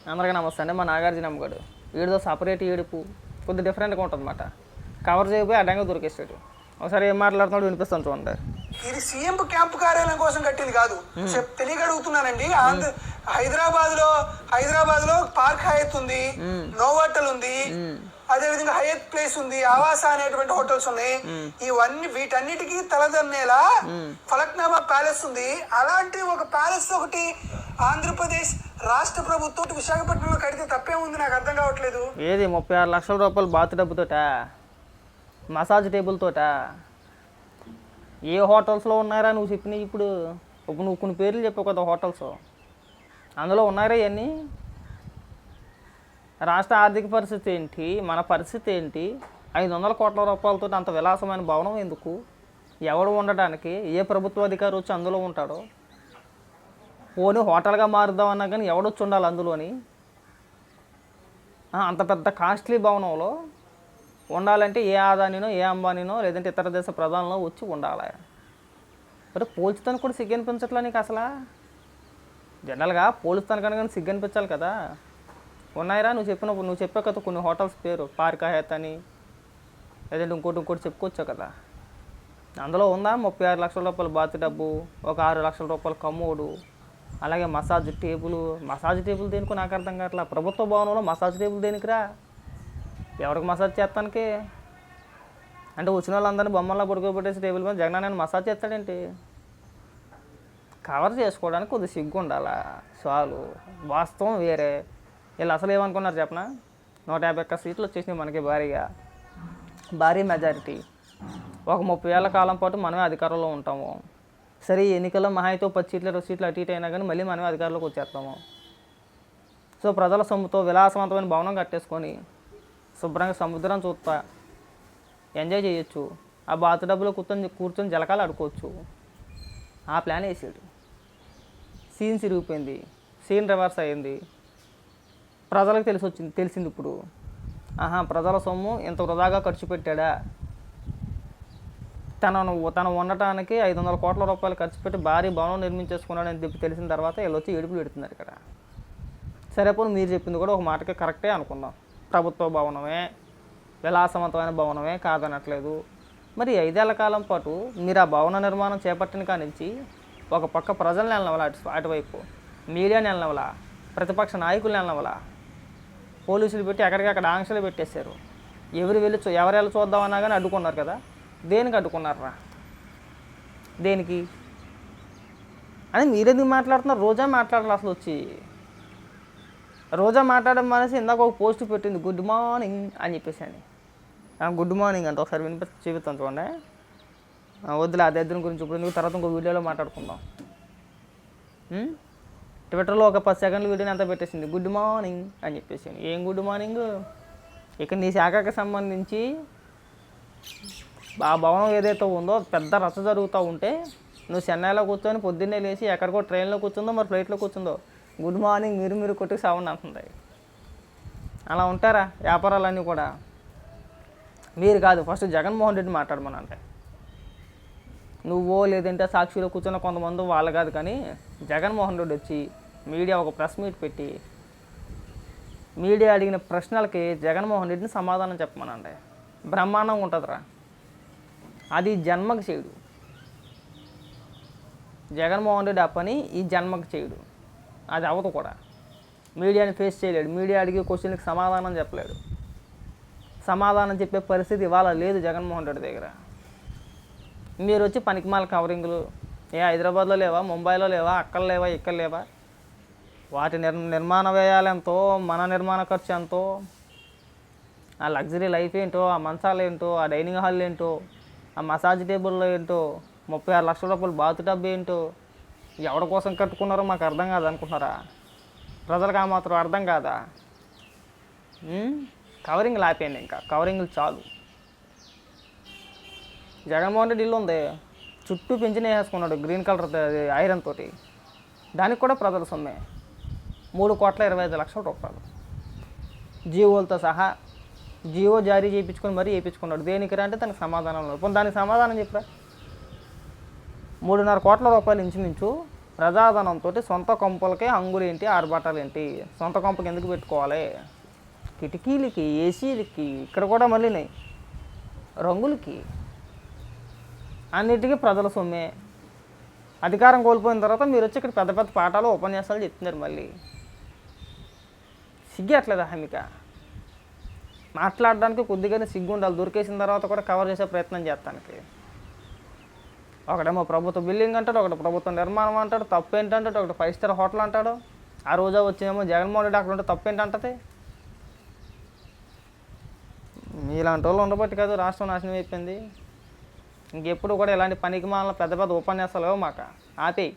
అందరికీ నమస్తే అండి మా నాగార్జున అమ్మగాడు వీడితో సపరేట్ ఏడుపు కొద్దిగా డిఫరెంట్గా ఉంటుంది అనమాట కవర్ చేయబోయి అడ్డంగా దొరికేస్తాడు ఒకసారి ఏం మాట్లాడుతున్నాడు వినిపిస్తాను చూడండి. ఇది సీఎం క్యాంపు కార్యాలయం కోసం కట్టింది కాదు. అడుగుతున్నానండి ఆంధ్ర హైదరాబాద్లో హైదరాబాద్లో పార్క్ హయత్ ఉంది నోవాటల్ ఉంది అదే విధంగా హయత్ ప్లేస్ ఉంది ఆవాస అనేటువంటి హోటల్స్ ఉన్నాయి. ఇవన్నీ వీటన్నిటికీ తలదన్నేలా ఫలక్నామా ప్యాలెస్ ఉంది. అలాంటి ఒక ప్యాలెస్ ఒకటి ఆంధ్రప్రదేశ్ రాష్ట్ర ప్రభుత్వం విశాఖపట్నంలో కడితే తప్పే ఉంది నాకు అర్థం కావట్లేదు. ఏది ముప్పై ఆరు లక్షల రూపాయలు బాత్ డబ్బుతోట? మసాజ్ టేబుల్ తోట? ఏ హోటల్స్లో ఉన్నారా నువ్వు చెప్పినవి ఇప్పుడు? ఇప్పుడు నువ్వు కొన్ని పేర్లు చెప్పావు కదా హోటల్స్. అందులో ఉన్నారా ఇవన్నీ? రాష్ట్ర ఆర్థిక పరిస్థితి ఏంటి? మన పరిస్థితి ఏంటి? ఐదు వందల కోట్ల రూపాయలతో అంత విలాసమైన భవనం ఎందుకు? ఎవడు ఉండడానికి ఏ ప్రభుత్వ అధికారి వచ్చి అందులో ఉంటాడో? పోనీ హోటల్గా మారుద్దామన్నా కానీ ఎవడొచ్చి ఉండాలి అందులోని? అంత పెద్ద కాస్ట్లీ భవనంలో ఉండాలంటే ఏ ఆదానినో ఏ అంబానీనో లేదంటే ఇతర దేశ ప్రధానంలో వచ్చి ఉండాలి. మరి పోల్చుతాను కూడా సిగ్గు అనిపించట్లా నీకు అసలు? జనరల్గా పోలుస్తాను కనుక కానీ సిగ్గు అనిపించాలి కదా. ఉన్నాయిరా నువ్వు చెప్పినప్పుడు నువ్వు చెప్పావు కదా కొన్ని హోటల్స్ పేరు పార్క్ హయత్ అని. లేదంటే ఇంకోటి ఇంకోటి చెప్పుకోవచ్చా కదా. అందులో ఉందా ముప్పై ఆరు లక్షల రూపాయలు బాతి డబ్బు ఒక ఆరు లక్షల రూపాయలు కమ్మోడు అలాగే మసాజ్ టేబుల్ మసాజ్ టేబుల్ దేనికో నాకు అర్థం కావట్లా. ప్రభుత్వ భవనంలో మసాజ్ టేబుల్ దేనికిరా? ఎవరికి మసాజ్ చేస్తానికి? అంటే వచ్చిన వాళ్ళందరినీ బొమ్మల్లో పడుకోబెట్టేసి టేబుల్ మీద జగన్ మసాజ్ చేస్తాడేంటి? కవర్ చేసుకోవడానికి కొద్దిగా సిగ్గు ఉండాలా చాలు. వాస్తవం వేరే. వీళ్ళు అసలు ఏమనుకున్నారు చెప్పనా? నూట యాభై ఒక్క సీట్లు వచ్చేసినాయి మనకి భారీగా. భారీ మెజారిటీ. ఒక ముప్పై ఏళ్ళ కాలం పాటు మనమే అధికారంలో ఉంటాము. సరే ఈ ఎన్నికల్లో మహా అయితే పది సీట్లు ఇరవై సీట్లు అటు ఇటు అయినా కానీ మళ్ళీ మనమే అధికారంలోకి వచ్చేస్తాము. సో ప్రజల సొమ్ముతో విలాసవంతమైన భవనం కట్టేసుకొని శుభ్రంగా సముద్రం చూస్తా ఎంజాయ్ చేయొచ్చు. ఆ బాతు డబ్బులో కూర్చొని కూర్చొని జలకాలు ఆడుకోవచ్చు. ఆ ప్లాన్ వేసాడు. సీన్ సిరిగిపోయింది. సీన్ రివర్స్ అయింది. ప్రజలకు తెలిసి వచ్చింది తెలిసింది ఇప్పుడు. ఆహా ప్రజల సొమ్ము ఇంత వృధాగా ఖర్చు పెట్టాడా? తనను తను ఉండటానికి ఐదు వందల కోట్ల రూపాయలు ఖర్చు పెట్టి భారీ భవనం నిర్మించేసుకున్నాడని చెప్పి తెలిసిన తర్వాత వీళ్ళు వచ్చి ఏడుపులు పెడుతున్నారు ఇక్కడ. సరే పోనీ మీరు చెప్పింది కూడా ఒక మాటకి కరెక్టే అనుకుందాం. ప్రభుత్వ భవనమే విలాసవంతమైన భవనమే కాదనట్లేదు. మరి ఐదేళ్ళ కాలం పాటు మీరు ఆ భవన నిర్మాణం చేపట్టిన కానించి ఒక పక్క ప్రజల్ని వెళ్ళవల అటు అటువైపు మీడియాని వెళ్ళవలా ప్రతిపక్ష నాయకులు వెళ్ళవలా పోలీసులు పెట్టి ఎక్కడికక్కడ ఆంక్షలు పెట్టేశారు. ఎవరు వెళ్ళి చూ- ఎవరు వెళ్ళి చూద్దామన్నా కానీ అడ్డుకున్నారు కదా. దేనికి అడ్డుకున్నారా దేనికి? అని మీరెందుకు మాట్లాడుతున్నారు? రోజా మాట్లాడాలి అసలు వచ్చి. రోజా మాట్లాడడం మానేసి ఇందాక ఒక పోస్ట్ పెట్టింది గుడ్ మార్నింగ్ అని చెప్పేసి అని. గుడ్ మార్నింగ్ అంటే ఒకసారి వినిపి చూపిస్తాను చూడండి. వద్దులే అదే ఇద్దరి గురించి ఇప్పుడు ఎందుకు తర్వాత ఇంకో వీడియోలో మాట్లాడుకుందాం. ట్విట్టర్లో ఒక పది సెకండ్ల వీడియోని అంతా పెట్టేసింది గుడ్ మార్నింగ్ అని చెప్పేసి ఏం గుడ్ మార్నింగ్ ఇక నీ శాఖకి సంబంధించి ఆ భవనం ఏదైతే ఉందో పెద్ద రచ్చ జరుగుతూ ఉంటే నువ్వు చెన్నైలో కూర్చొని పొద్దున్నే లేచి ఎక్కడికో ట్రైన్లో కూర్చుందో మరి ఫ్లైట్లో కూర్చుందో గుడ్ మార్నింగ్ మీరు మీరు కొట్టుకు సౌండ్ అంటుంది. అలా ఉంటారా వ్యాపారాలన్నీ కూడా? మీరు కాదు ఫస్ట్ జగన్మోహన్ రెడ్డి మాట్లాడమనంటే. నువ్వో లేదంటే సాక్షిలో కూర్చున్న కొంతమంది వాళ్ళు కాదు కానీ జగన్మోహన్ రెడ్డి వచ్చి మీడియా ఒక ప్రెస్ మీట్ పెట్టి మీడియా అడిగిన ప్రశ్నలకి జగన్మోహన్ రెడ్డిని సమాధానం చెప్పమనండి బ్రహ్మాండంగా ఉంటుందిరా. అది జన్మకు చేయుడు. జగన్మోహన్ రెడ్డి ఆ పని ఈ జన్మకు చేయుడు. అది అవదు కూడా. మీడియాని ఫేస్ చేయలేడు. మీడియా అడిగే క్వశ్చన్కి సమాధానం చెప్పలేడు. సమాధానం చెప్పే పరిస్థితి ఇవాళ లేదు జగన్మోహన్ రెడ్డి దగ్గర. మీరు వచ్చి పనికిమాల కవరింగ్లు ఏ హైదరాబాద్లో లేవా ముంబైలో లేవా అక్కడ లేవా ఇక్కడ లేవా? వాటి నిర్ నిర్మాణ వ్యయాలు ఎంతో మన నిర్మాణ ఖర్చు ఎంతో. ఆ లగ్జరీ లైఫ్ ఏంటో ఆ మంచాలు ఏంటో ఆ డైనింగ్ హాల్ ఏంటో ఆ మసాజ్ టేబుల్లో ఏంటో ముప్పై ఆరు లక్షల రూపాయలు బాతు డబ్బు ఏంటో ఎవరి కోసం కట్టుకున్నారో మాకు అర్థం కాదు అనుకున్నారా ప్రజలకు ఆ మాత్రం అర్థం కాదా? కవరింగ్లు కవరింగ్ ఇంకా. కవరింగ్లు చాలు. జగన్మోహన్ రెడ్డి ఇల్లు ఉంది. చుట్టూ పెంచిన వేసుకున్నాడు గ్రీన్ కలర్ ఐరన్ తోటి. దానికి కూడా ప్రజల సొమ్మే. మూడు కోట్ల ఇరవై ఐదు లక్షల రూపాయలు. జీవోలతో సహా జియో జారీ చేయించుకొని మరీ వేయించుకున్నాడు. దేనికి అంటే తనకు సమాధానం లేదు పోనీ దానికి సమాధానం చెప్పరా? మూడున్నర కోట్ల రూపాయలు ఇంచుమించు ప్రజాధనంతో సొంత కొంపలకే హంగులేంటి ఆర్భాటాలేంటి? సొంత కొంపకి ఎందుకు పెట్టుకోవాలి? కిటికీలకి ఏసీలకి ఇక్కడ కూడా మళ్ళీ రంగులకి. అన్నిటికీ ప్రజల సొమ్మే. అధికారం కోల్పోయిన తర్వాత మీరు వచ్చి ఇక్కడ పెద్ద పెద్ద పాఠాలు ఉపన్యాసాలు చెప్తున్నారు మళ్ళీ. సిగ్గట్లేదా హమిక? మాట్లాడడానికి కొద్దిగానే సిగ్గు ఉండాలి దొరికేసిన తర్వాత కూడా కవర్ చేసే ప్రయత్నం చేస్తానికి. ఒకడేమో ప్రభుత్వ బిల్డింగ్ అంటాడు ఒకటి ప్రభుత్వ నిర్మాణం అంటాడు తప్పు ఏంటంటాడు ఒకటి ఫైవ్ స్టార్ హోటల్ అంటాడు. ఆ రోజా వచ్చేమో జగన్మోహన్ రెడ్డి అక్కడ ఉంటే తప్పు ఏంటంటది ఇలాంటి వాళ్ళు ఉండబట్టి కాదు రాష్ట్రం నాశనం అయిపోయింది. ఇంకెప్పుడు కూడా ఇలాంటి పనికి మాల పెద్ద పెద్ద ఉపన్యాసాలు మాక. ఆపేయి.